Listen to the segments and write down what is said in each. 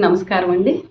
నమస్కారం అండి.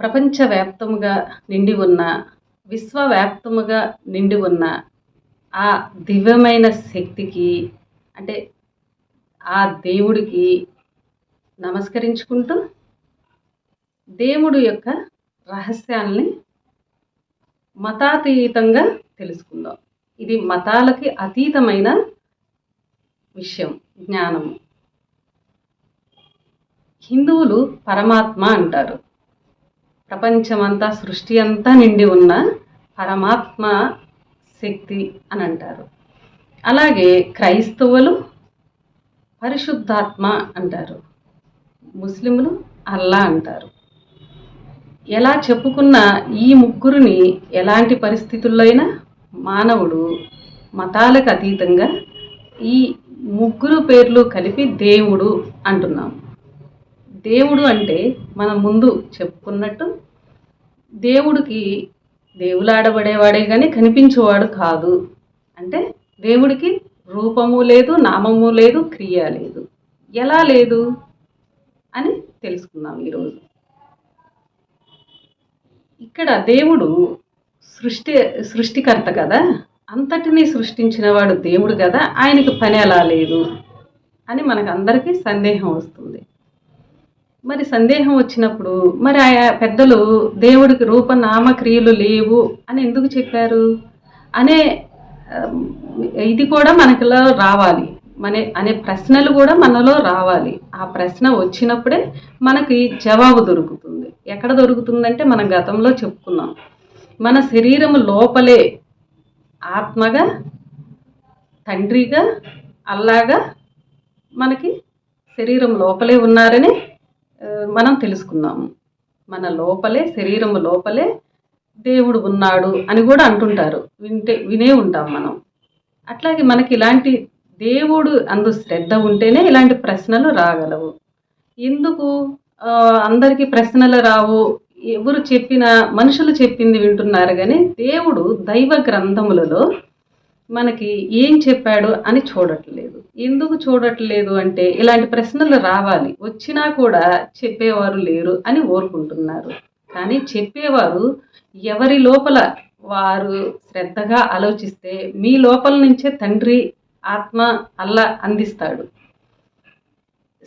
ప్రపంచవ్యాప్తముగా నిండి ఉన్న విశ్వవ్యాప్తముగా నిండి ఉన్న ఆ దివ్యమైన శక్తికి అంటే ఆ దేవుడికి నమస్కరించుకుంటూ దేవుడు యొక్క రహస్యాల్ని మతాతీతంగా తెలుసుకుందాం. ఇది మతాలకి అతీతమైన విషయం జ్ఞానము. హిందువులు పరమాత్మ అంటారు. ప్రపంచమంతా సృష్టి అంతా నిండి ఉన్న పరమాత్మ శక్తి అని అంటారు. అలాగే క్రైస్తవులు పరిశుద్ధాత్మ అంటారు. ముస్లింలు అల్లా అంటారు. ఎలా చెప్పుకున్న ఈ ముగ్గురిని ఎలాంటి పరిస్థితుల్లో అయినా మానవుడు మతాలకు అతీతంగా ఈ ముగ్గురు పేర్లు కలిపి దేవుడు అంటున్నాము దేవుడు అంటే మనం ముందు చెప్పుకున్నట్టు దేవుడికి దేవులాడబడేవాడే కానీ కనిపించేవాడు కాదు. అంటే దేవుడికి రూపము లేదు నామము లేదు క్రియ లేదు. ఎలా లేదు అని తెలుసుకుందాం ఈరోజు. ఇక్కడ దేవుడు సృష్టి సృష్టికర్త కదా? అంతటినీ సృష్టించిన వాడు దేవుడు కదా? ఆయనకి పని అలా లేదు అని మనకు అందరికీ సందేహం వస్తుంది. మరి సందేహం వచ్చినప్పుడు మరి ఆయా పెద్దలు దేవుడికి రూపనామక్రియలు లేవు అని ఎందుకు చెప్పారు? అనే ఇది కూడా మనకిలో రావాలి. మన అనే ప్రశ్నలు కూడా మనలో రావాలి. ఆ ప్రశ్న వచ్చినప్పుడే మనకి జవాబు దొరుకుతుంది. ఎక్కడ దొరుకుతుందంటే మనం గతంలో చెప్పుకున్నాం. మన శరీరం లోపలే ఆత్మగా తండ్రిగా అల్లాగా మనకి శరీరం లోపలే ఉన్నారని మనం తెలుసుకున్నాము. మన లోపలే శరీరం లోపలే దేవుడు ఉన్నాడు అని కూడా అంటుంటారు. వింటే వినే ఉంటాం మనం. అట్లాగే మనకి ఇలాంటి దేవుడు అందు శ్రద్ధ ఉంటేనే ఇలాంటి ప్రశ్నలు రాగలవు. ఎందుకు? అందరికీ ప్రశ్నలు రావు. ఎవరు చెప్పినా మనుషులు చెప్పింది వింటున్నారు కానీ దేవుడు దైవ గ్రంథములలో మనకి ఏం చెప్పాడు అని చూడట్లేదు. ఎందుకు చూడట్లేదు అంటే ఇలాంటి ప్రశ్నలు రావాలి. వచ్చినా కూడా చెప్పేవారు లేరు అని ఓరుకుంటున్నారు కానీ చెప్పేవారు ఎవరి లోపల వారు శ్రద్ధగా ఆలోచిస్తే మీ లోపల నుంచే తండ్రి ఆత్మ అల్లా అందిస్తాడు.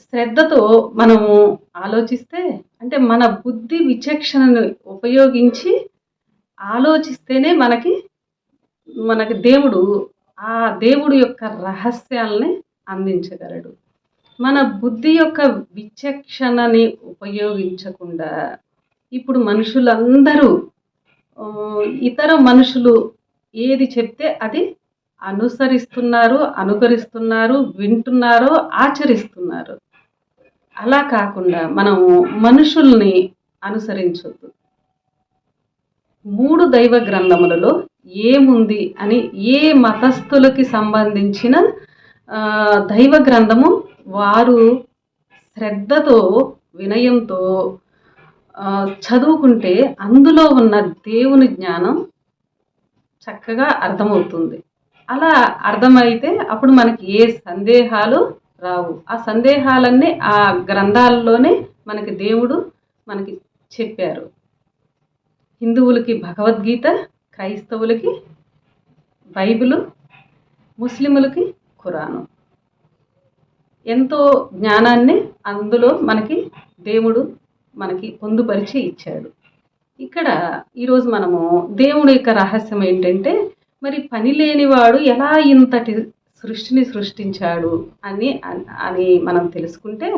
శ్రద్ధతో మనము ఆలోచిస్తే అంటే మన బుద్ధి విచక్షణను ఉపయోగించి ఆలోచిస్తేనే మనకి మనకి దేవుడు ఆ దేవుడు యొక్క రహస్యాల్ని అందించగలడు. మన బుద్ధి యొక్క విచక్షణని ఉపయోగించకుండా ఇప్పుడు మనుషులందరూ ఇతర మనుషులు ఏది చెప్తే అది అనుసరిస్తున్నారు అనుకరిస్తున్నారు వింటున్నారు ఆచరిస్తున్నారు. అలా కాకుండా మనము మనుషుల్ని అనుసరించొద్దు. మూడు దైవ గ్రంథములలో ఏముంది అని ఏ మతస్థులకి సంబంధించిన దైవ గ్రంథము వారు శ్రద్ధతో వినయంతో చదువుకుంటే అందులో ఉన్న దేవుని జ్ఞానం చక్కగా అర్థమవుతుంది. అలా అర్థమైతే అప్పుడు మనకి ఏ సందేహాలు రావు. ఆ సందేహాలన్నీ ఆ గ్రంథాల్లోనే మనకి దేవుడు మనకి చెప్పారు. హిందువులకి భగవద్గీత క్రైస్తవులకి బైబిలు ముస్లిములకి ఖురాను. ఎంతో జ్ఞానాన్ని అందులో మనకి దేవుడు మనకి పొందుపరిచి ఇచ్చాడు. ఇక్కడ ఈరోజు మనము దేవుడి యొక్క రహస్యం ఏంటంటే మరి పని లేనివాడు ఎలా ఇంతటి సృష్టిని సృష్టించాడు అని అని మనం తెలుసుకుంటే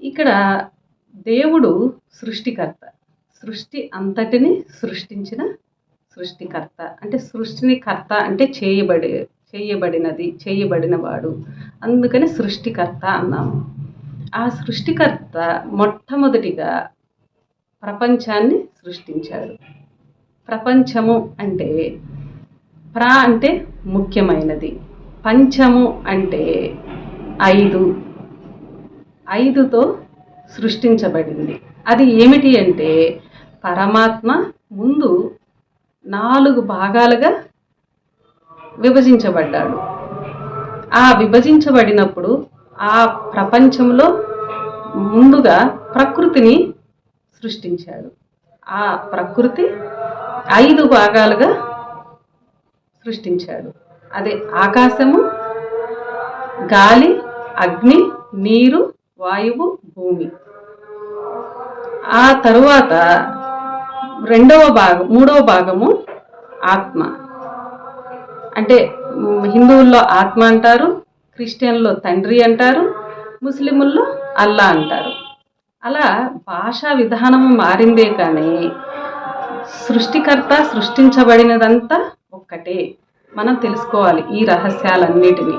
ఇక్కడ దేవుడు సృష్టికర్త సృష్టి అంతటిని సృష్టించిన సృష్టికర్త. అంటే సృష్టిని కర్త అంటే చేయబడి చేయబడినది చేయబడినవాడు. అందుకని సృష్టికర్త అన్నాము ఆ సృష్టికర్త మొట్టమొదటిగా ప్రపంచాన్ని సృష్టించాడు. ప్రపంచము అంటే ప్ర అంటే ముఖ్యమైనది. పంచము అంటే ఐదు. ఐదుతో సృష్టించబడింది. అది ఏమిటి అంటే పరమాత్మ ముందు నాలుగు భాగాలుగా విభజించబడ్డాడు. ఆ విభజించబడినప్పుడు ఆ ప్రపంచంలో ముందుగా ప్రకృతిని సృష్టించాడు. ఆ ప్రకృతి ఐదు భాగాలుగా సృష్టించాడు. అదే ఆకాశము గాలి అగ్ని నీరు వాయువు భూమి. ఆ తరువాత రెండవ భాగం మూడవ భాగము ఆత్మ. అంటే హిందువుల్లో ఆత్మ అంటారు క్రిస్టియన్లో తండ్రి అంటారు ముస్లిముల్లో అల్లా అంటారు. అలా భాషా విధానం మారిందే కానీ సృష్టికర్త సృష్టించబడినదంతా ఒక్కటే. మనం తెలుసుకోవాలి ఈ రహస్యాలన్నిటినీ.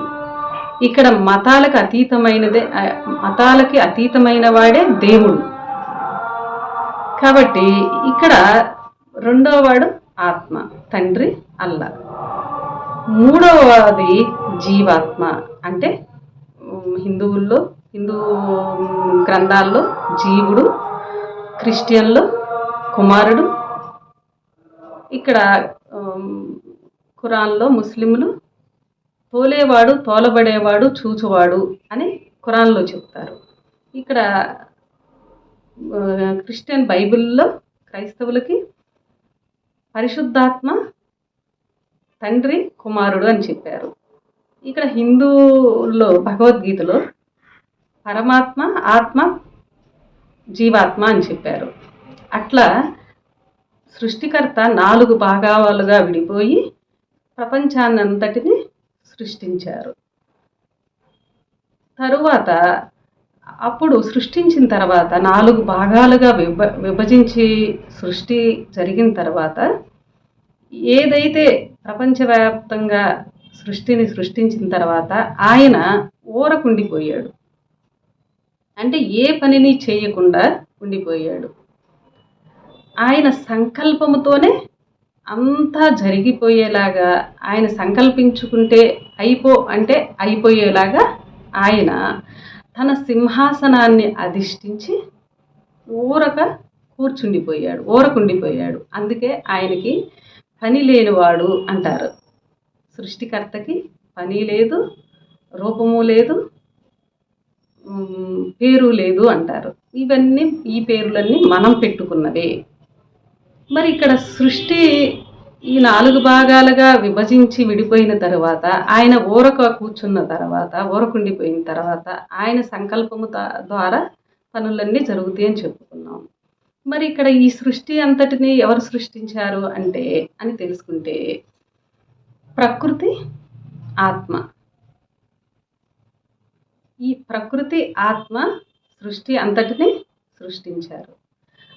ఇక్కడ మతాలకు అతీతమైనదే మతాలకి అతీతమైన వాడే దేవుడు. కాబట్టి ఇక్కడ రెండవ వాడు ఆత్మ తండ్రి అల్లా. మూడవది జీవాత్మ అంటే హిందువుల్లో హిందూ గ్రంథాల్లో జీవుడు క్రిస్టియన్లో కుమారుడు ఇక్కడ ఖురాన్లో ముస్లింలు తోలేవాడు తోలబడేవాడు చూచువాడు అని ఖురాన్లో చెప్తారు. ఇక్కడ క్రిస్టియన్ బైబిల్లో క్రైస్తవులకి పరిశుద్ధాత్మ తండ్రి కుమారుడు అని చెప్పారు. ఇక్కడ హిందువుల్లో భగవద్గీతలో పరమాత్మ ఆత్మ జీవాత్మ అని చెప్పారు. అట్లా సృష్టికర్త నాలుగు భాగాలుగా విడిపోయి ప్రపంచాన్నంతటిని సృష్టించారు. తరువాత అప్పుడు సృష్టించిన తర్వాత నాలుగు భాగాలుగా విభ విభజించి సృష్టి జరిగిన తర్వాత ఏదైతే ప్రపంచవ్యాప్తంగా సృష్టిని సృష్టించిన తర్వాత ఆయన ఊరకుండిపోయాడు. అంటే ఏ పనిని చేయకుండా ఉండిపోయాడు. ఆయన సంకల్పముతోనే అంతా జరిగిపోయేలాగా ఆయన సంకల్పించుకుంటే అయిపో అంటే అయిపోయేలాగా ఆయన తన సింహాసనాన్ని అధిష్ఠించి ఊరక కూర్చుండిపోయాడు ఊరకుండిపోయాడు. అందుకే ఆయనకి పని లేనివాడు అంటారు. సృష్టికర్తకి పని లేదు రూపము లేదు పేరు లేదు అంటారు. ఇవన్నీ ఈ పేర్లన్నీ మనం పెట్టుకున్నవే. మరి ఇక్కడ సృష్టి ఈ నాలుగు భాగాలుగా విభజించి విడిపోయిన తర్వాత ఆయన ఊరక కూర్చున్న తర్వాత ఊరకుండిపోయిన తర్వాత ఆయన సంకల్పము ద్వారా పనులన్నీ జరుగుతాయి అని చెప్పుకున్నాం. మరి ఇక్కడ ఈ సృష్టి అంతటిని ఎవరు సృష్టించారు అంటే అని తెలుసుకుంటే ప్రకృతి ఆత్మ. ఈ ప్రకృతి ఆత్మ సృష్టి అంతటిని సృష్టించారు.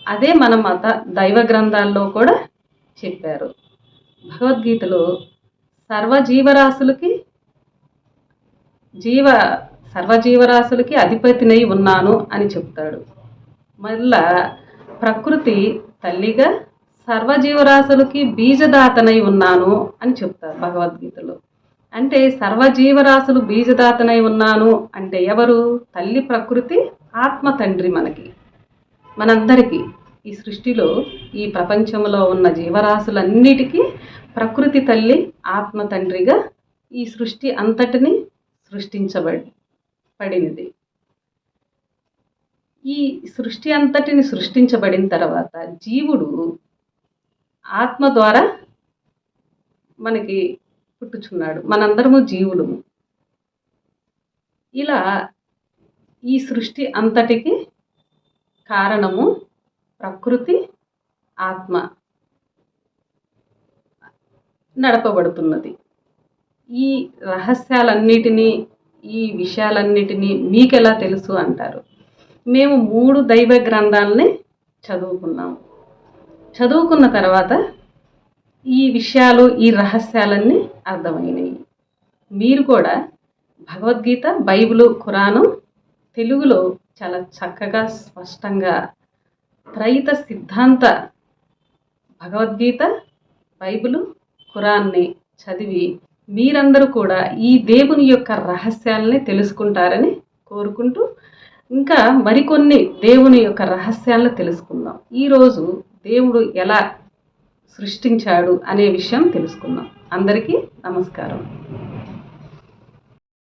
అదే మన మత దైవ గ్రంథాల్లో కూడా చెప్పారు. భగవద్గీతలో సర్వజీవరాశులకి జీవ సర్వజీవరాశులకి అధిపతినై ఉన్నాను అని చెప్తాడు. మళ్ళా ప్రకృతి తల్లిగా సర్వజీవరాశులకి బీజదాతనై ఉన్నాను అని చెప్తారు భగవద్గీతలో. అంటే సర్వజీవరాశులు బీజదాతనై ఉన్నాను అంటే ఎవరు? తల్లి ప్రకృతి ఆత్మ తండ్రి మనకి. మనందరికీ ఈ సృష్టిలో ఈ ప్రపంచంలో ఉన్న జీవరాశులన్నిటికీ ప్రకృతి తల్లి ఆత్మ తండ్రిగా ఈ సృష్టి అంతటిని సృష్టించబడి పడినది ఈ సృష్టి అంతటిని సృష్టించబడిన తర్వాత జీవుడు ఆత్మ ద్వారా మనకి పుట్టుచున్నాడు. మనందరము జీవులము. ఇలా ఈ సృష్టి అంతటికి కారణము ప్రకృతి ఆత్మ నడపబడుతున్నది. ఈ రహస్యాలన్నిటినీ ఈ విషయాలన్నిటినీ మీకెలా తెలుసు అంటారు? మేము మూడు దైవ గ్రంథాలని చదువుకున్నాము చదువుకున్న తర్వాత ఈ విషయాలు ఈ రహస్యాలన్నీ అర్థమైనవి మీరు కూడా భగవద్గీత బైబిల్ ఖురాను తెలుగులో చాలా చక్కగా స్పష్టంగా త్రైత సిద్ధాంత భగవద్గీత బైబిలు ఖురాన్ని చదివి మీరందరూ కూడా ఈ దేవుని యొక్క రహస్యాలని తెలుసుకుంటారని కోరుకుంటూ ఇంకా మరికొన్ని దేవుని యొక్క రహస్యాలను తెలుసుకుందాం. ఈరోజు దేవుడు ఎలా సృష్టించాడు అనే విషయం తెలుసుకుందాం. అందరికీ నమస్కారం.